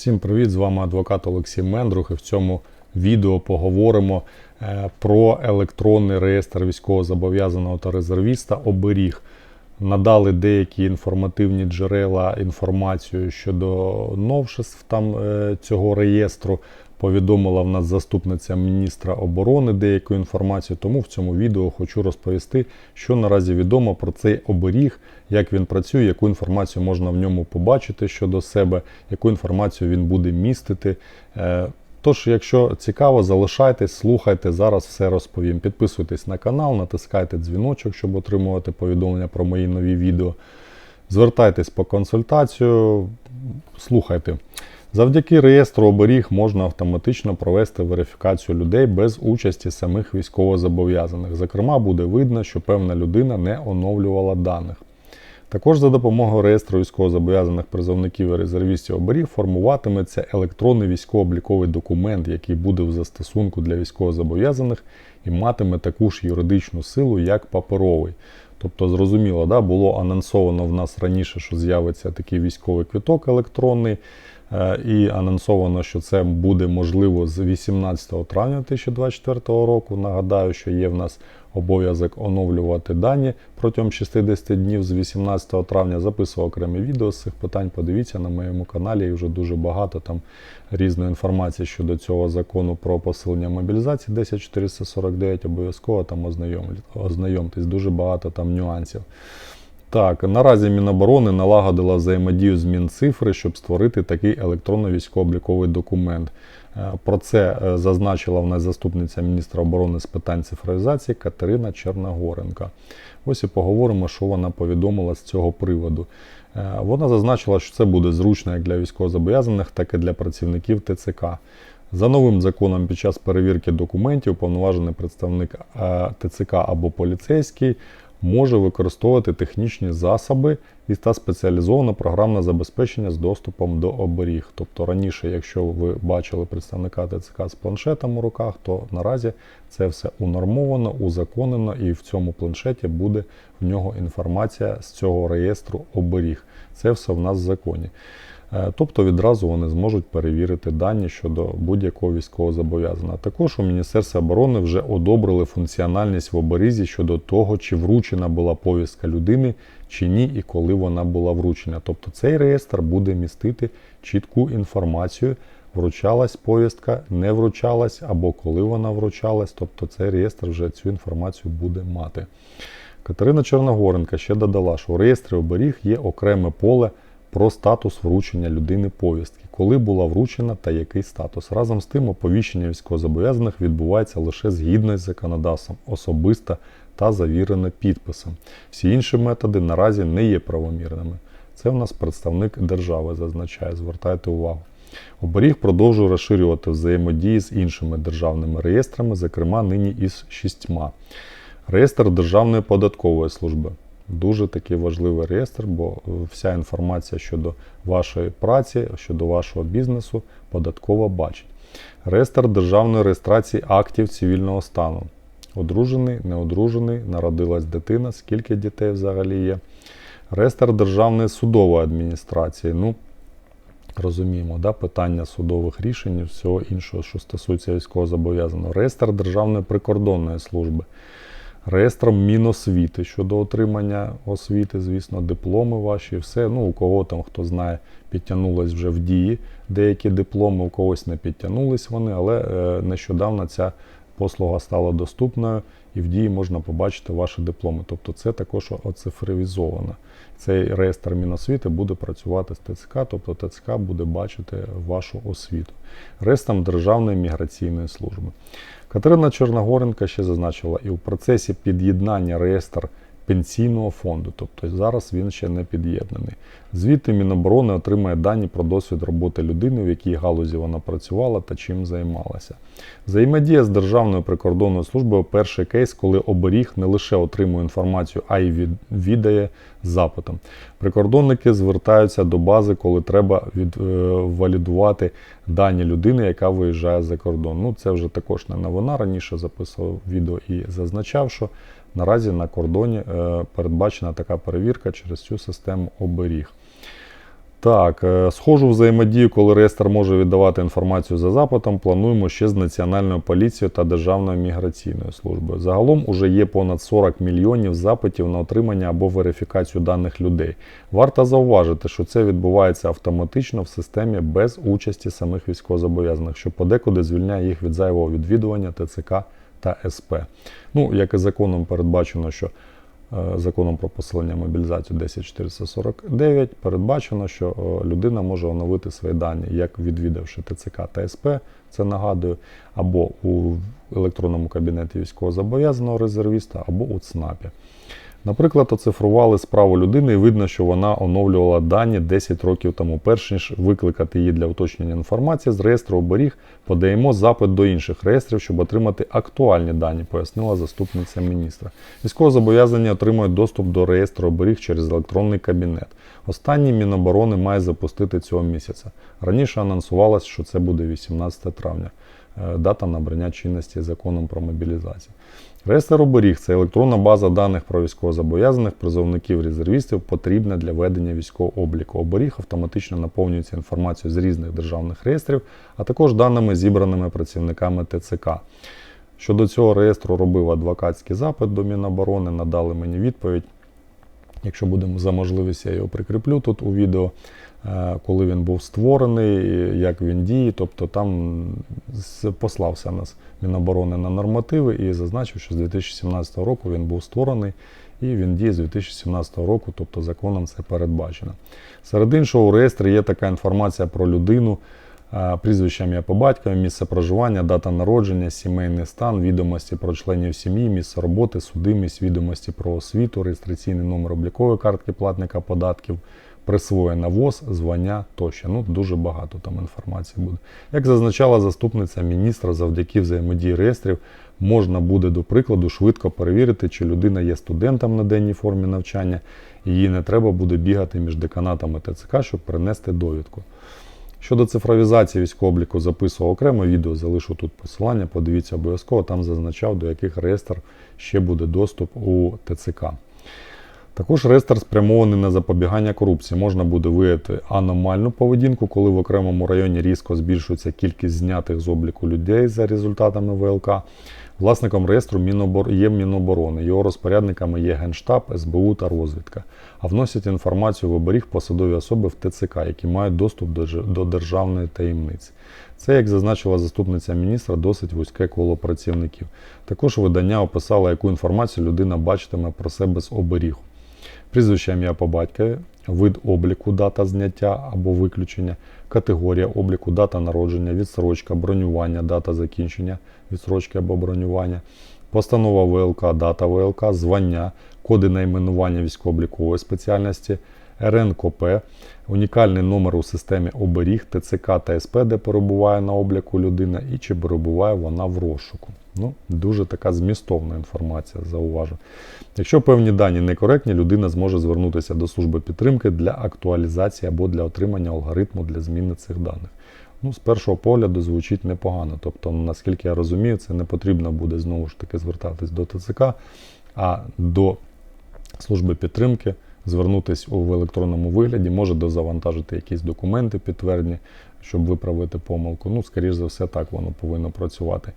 Всім привіт! З вами адвокат Олексій Мендрух. І в цьому відео поговоримо е, про електронний реєстр військовозобов'язаного та резервіста оберіг. Надали деякі інформативні джерела інформацію щодо новшеств там е, цього реєстру. Повідомила в нас заступниця міністра оборони деяку інформацію. Тому в цьому відео хочу розповісти, що наразі відомо про цей оберіг, як він працює, яку інформацію можна в ньому побачити щодо себе, яку інформацію він буде містити. Е, Тож, якщо цікаво, залишайтесь, слухайте, зараз все розповім. Підписуйтесь на канал, натискайте дзвіночок, щоб отримувати повідомлення про мої нові відео. Звертайтесь по консультацію, слухайте. Завдяки реєстру оберіг можна автоматично провести верифікацію людей без участі самих військовозобов'язаних. Зокрема, буде видно, що певна людина не оновлювала даних. Також за допомогою реєстру військовозобов'язаних призовників і резервістів оберіг формуватиметься електронний військово-обліковий документ, який буде в застосунку для військовозобов'язаних і матиме таку ж юридичну силу, як паперовий. Тобто, зрозуміло, да, було анонсовано в нас раніше, що з'явиться такий військовий квиток електронний. Е, І анонсовано, що це буде можливо з 18 травня 2024 року. Нагадаю, що є в нас обов'язок оновлювати дані протягом 60 днів з 18 травня. Записував окреме відео з цих питань. Подивіться на моєму каналі, і вже дуже багато там різної інформації щодо цього закону про посилення мобілізації 10449. Обов'язково там ознайомтесь. Дуже багато там нюансів. Так, наразі Міноборони налагодила взаємодію з Мінцифри, щоб створити такий електронно військово-обліковий документ. Е, Про це е, зазначила в нас заступниця міністра оборони з питань цифровізації Катерина Черногоренка. Ось і поговоримо, що вона повідомила з цього приводу. Е, Вона зазначила, що це буде зручно як для військовозобов'язаних, так і для працівників ТЦК. За новим законом, під час перевірки документів, повноважений представник ТЦК або поліцейський може використовувати технічні засоби і та спеціалізоване програмне забезпечення з доступом до оберіг. Тобто раніше, якщо ви бачили представника ТЦК з планшетом у руках, то наразі це все унормовано, узаконено, і в цьому планшеті буде в нього інформація з цього реєстру оберіг. Це все в нас в законі. Е, Тобто відразу вони зможуть перевірити дані щодо будь-якого військового зобов'язаного. Також у Міністерстві оборони вже одобрили функціональність в оберізі щодо того, чи вручена була повістка людини, чи ні, і коли вона була вручена. Тобто цей реєстр буде містити чітку інформацію, вручалась повістка, не вручалась або коли вона вручалась. Тобто цей реєстр вже цю інформацію буде мати. Катерина Чорногоренка ще додала, що у реєстрі оберіг є окреме поле про статус вручення людини повістки, коли була вручена та який статус. Разом з тим, оповіщення військовозобов'язаних відбувається лише згідно з законодавством, особисто та завірене підписом. Всі інші методи наразі не є правомірними. Це в нас представник держави зазначає, звертайте увагу. Оберіг продовжує розширювати взаємодії з іншими державними реєстрами, зокрема нині із шістьма. Реєстр Державної податкової служби. Дуже такий важливий реєстр, бо вся інформація щодо вашої праці, щодо вашого бізнесу податкова бачить. Реєстр державної реєстрації актів цивільного стану. Одружений, неодружений, народилась дитина, скільки дітей взагалі є. Реєстр Державної судової адміністрації. Ну, розуміємо, да, питання судових рішень і всього іншого, що стосується військовозобов'язаного. Реєстр Державної прикордонної служби реєстром Міносвіти щодо отримання освіти, звісно, дипломи ваші, все. Ну, у кого там, хто знає, підтягнулись вже в дії деякі дипломи, у когось не підтягнулись вони, але е, нещодавно ця послуга стала доступною і в дії можна побачити ваші дипломи. Тобто це також оцифровізовано. Цей реєстр Міносвіти буде працювати з ТЦК, тобто ТЦК буде бачити вашу освіту. Реєстром Державної міграційної служби. Катерина Чорногоренка ще зазначила, і в процесі під'єднання реєстр пенсійного фонду, тобто зараз він ще не під'єднаний. Звідти Міноборони отримає дані про досвід роботи людини, в якій галузі вона працювала та чим займалася. Взаємодія з Державною прикордонною службою перший кейс, коли оберіг не лише отримує інформацію, а й віддає запитом. Прикордонники звертаються до бази, коли треба відвалідувати дані людини, яка виїжджає за кордон. Ну, це вже також не новина. Раніше записував відео і зазначав, що наразі на кордоні е, передбачена така перевірка через цю систему оберіг. Так, е, схожу взаємодію, коли реєстр може віддавати інформацію за запитом, плануємо ще з Національною поліцією та Державною міграційною службою. Загалом уже є понад 40 мільйонів запитів на отримання або верифікацію даних людей. Варто зауважити, що це відбувається автоматично в системі без участі самих військовозобов'язаних, що подекуди звільняє їх від зайвого відвідування ТЦК та СП. Ну, як і законом передбачено, що законом про посилення мобілізацію 10449 передбачено, що е, людина може оновити свої дані, як відвідавши ТЦК та СП, це нагадую, або у електронному кабінеті військовозобов'язаного резервіста, або у ЦНАПі. Наприклад, оцифрували справу людини і видно, що вона оновлювала дані 10 років тому. Перш ніж викликати її для уточнення інформації з реєстру оберіг, подаємо запит до інших реєстрів, щоб отримати актуальні дані, пояснила заступниця міністра. Військовозобов'язані отримують доступ до реєстру оберіг через електронний кабінет. Останній Міноборони має запустити цього місяця. Раніше анонсувалось, що це буде 18 травня, е, дата набрання чинності законом про мобілізацію. Реєстр оберіг це електронна база даних про військовозобов'язаних призовників резервістів, потрібна для ведення військового обліку. Оберіг автоматично наповнюється інформацією з різних державних реєстрів, а також даними, зібраними працівниками ТЦК. Щодо цього реєстру робив адвокатський запит до Міноборони, надали мені відповідь. Якщо будемо за можливість, я його прикріплю тут у відео, коли він був створений, як він діє. Тобто там послався нас Міноборони на нормативи і зазначив, що з 2017 року він був створений і він діє з 2017 року, тобто законом це передбачено. Серед іншого, у реєстрі є така інформація про людину. е, Прізвище ім'я по батькові, місце проживання, дата народження, сімейний стан, відомості про членів сім'ї, місце роботи, судимість, відомості про освіту, реєстраційний номер облікової картки платника податків, присвоєна ВОЗ, звання тощо. Ну, дуже багато там інформації буде. Як зазначала заступниця міністра, завдяки взаємодії реєстрів можна буде, до прикладу, швидко перевірити, чи людина є студентом на денній формі навчання, і їй не треба буде бігати між деканатами ТЦК, щоб принести довідку. Щодо цифровізації військового обліку записував окремо відео, залишу тут посилання, подивіться обов'язково, там зазначав, до яких реєстр ще буде доступ у ТЦК. Також реєстр спрямований на запобігання корупції. Можна буде виявити аномальну поведінку, коли в окремому районі різко збільшується кількість знятих з обліку людей за результатами ВЛК. Власником реєстру є Міноборони, його розпорядниками є Генштаб, СБУ та розвідка. А вносять інформацію в оберіг посадові особи в ТЦК, які мають доступ до державної таємниці. Це, як зазначила заступниця міністра, досить вузьке коло працівників. Також видання описало, яку інформацію людина бачитиме про себе з оберігу. Прізвище ім'я по батькові, вид обліку, дата зняття або виключення, категорія обліку, дата народження, відсрочка, бронювання, дата закінчення відсрочки або бронювання, постанова ВЛК, дата ВЛК, звання, коди найменування військово-облікової спеціальності, РНКП, унікальний номер у системі оберіг, ТЦК та СП, де перебуває на обліку людина, і чи перебуває вона в розшуку. Ну, дуже така змістовна інформація, зауважу. Якщо певні дані некоректні, людина зможе звернутися до служби підтримки для актуалізації або для отримання алгоритму для зміни цих даних. Ну, з першого погляду звучить непогано. Тобто, наскільки я розумію, це не потрібно буде знову ж таки звертатись до ТЦК, а до служби підтримки, звернутися в електронному вигляді, може дозавантажити якісь документи підтвердні, щоб виправити помилку. Ну, скоріш за все, так воно повинно працювати.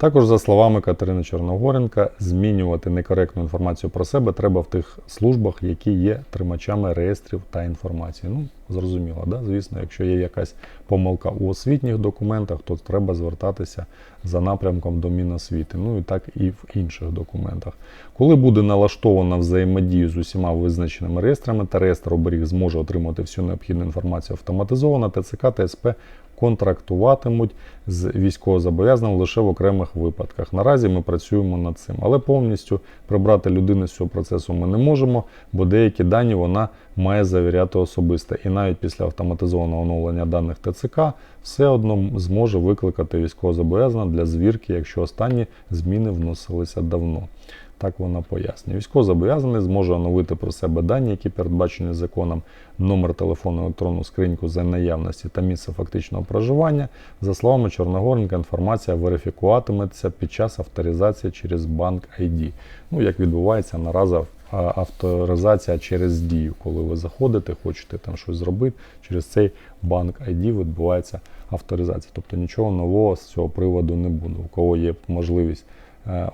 Також, за словами Катерини Чорногоренка, змінювати некоректну інформацію про себе треба в тих службах, які є тримачами реєстрів та інформації. Ну, зрозуміло, да? звісно, якщо є якась помилка у освітніх документах, то треба звертатися за напрямком до Міносвіти. Ну і так і в інших документах. Коли буде налаштована взаємодію з усіма визначеними реєстрами та реєстр оберіг зможе отримати всю необхідну інформацію автоматизовано, ТЦК та СП контрактуватимуть з військовозобов'язаним лише в окремих випадках. Наразі ми працюємо над цим, але повністю прибрати людину з цього процесу ми не можемо, бо деякі дані вона має завіряти особисто. І навіть після автоматизованого оновлення даних ТЦК все одно зможе викликати військовозобов'язаного для звірки, якщо останні зміни вносилися давно. Так вона пояснює. Військовозобов'язаний зможе оновити про себе дані, які передбачені законом, номер телефону, електронну скриньку за наявності та місце фактичного проживання. За словами Чорногоренка, інформація верифікуватиметься під час авторизації через банк ID. Ну, як відбувається наразі, авторизація через дію. Коли ви заходите, хочете там щось зробити, через цей банк ID відбувається авторизація. Тобто нічого нового з цього приводу не буде. У кого є можливість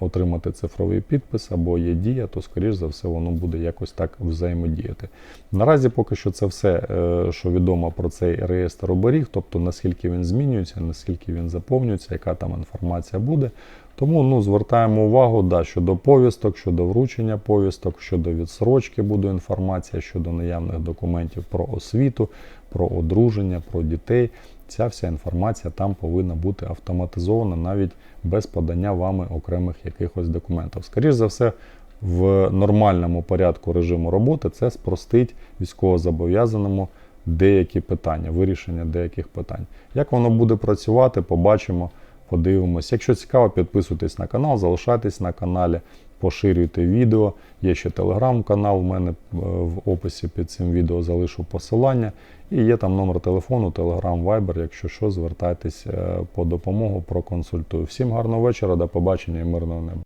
отримати цифровий підпис або є дія, то скоріш за все воно буде якось так взаємодіяти. Наразі поки що це все, е, що відомо про цей реєстр оберіг, тобто наскільки він змінюється, наскільки він заповнюється, яка там інформація буде. Тому ну, звертаємо увагу да, щодо повісток, щодо вручення повісток, щодо відсрочки буде інформація, щодо наявних документів про освіту, про одруження, про дітей. Ця вся інформація там повинна бути автоматизована навіть без подання вами окремих якихось документів. Скоріше за все, в нормальному порядку режиму роботи це спростить військовозобов'язаному деякі питання, вирішення деяких питань. Як воно буде працювати, побачимо, подивимось. Якщо цікаво, підписуйтесь на канал, залишайтесь на каналі, поширюйте відео. Є ще телеграм-канал, в мене е, в описі під цим відео залишу посилання. І є там номер телефону, телеграм, вайбер. Якщо що, звертайтесь е, по допомогу, проконсультую. Всім гарного вечора, до побачення і мирного неба.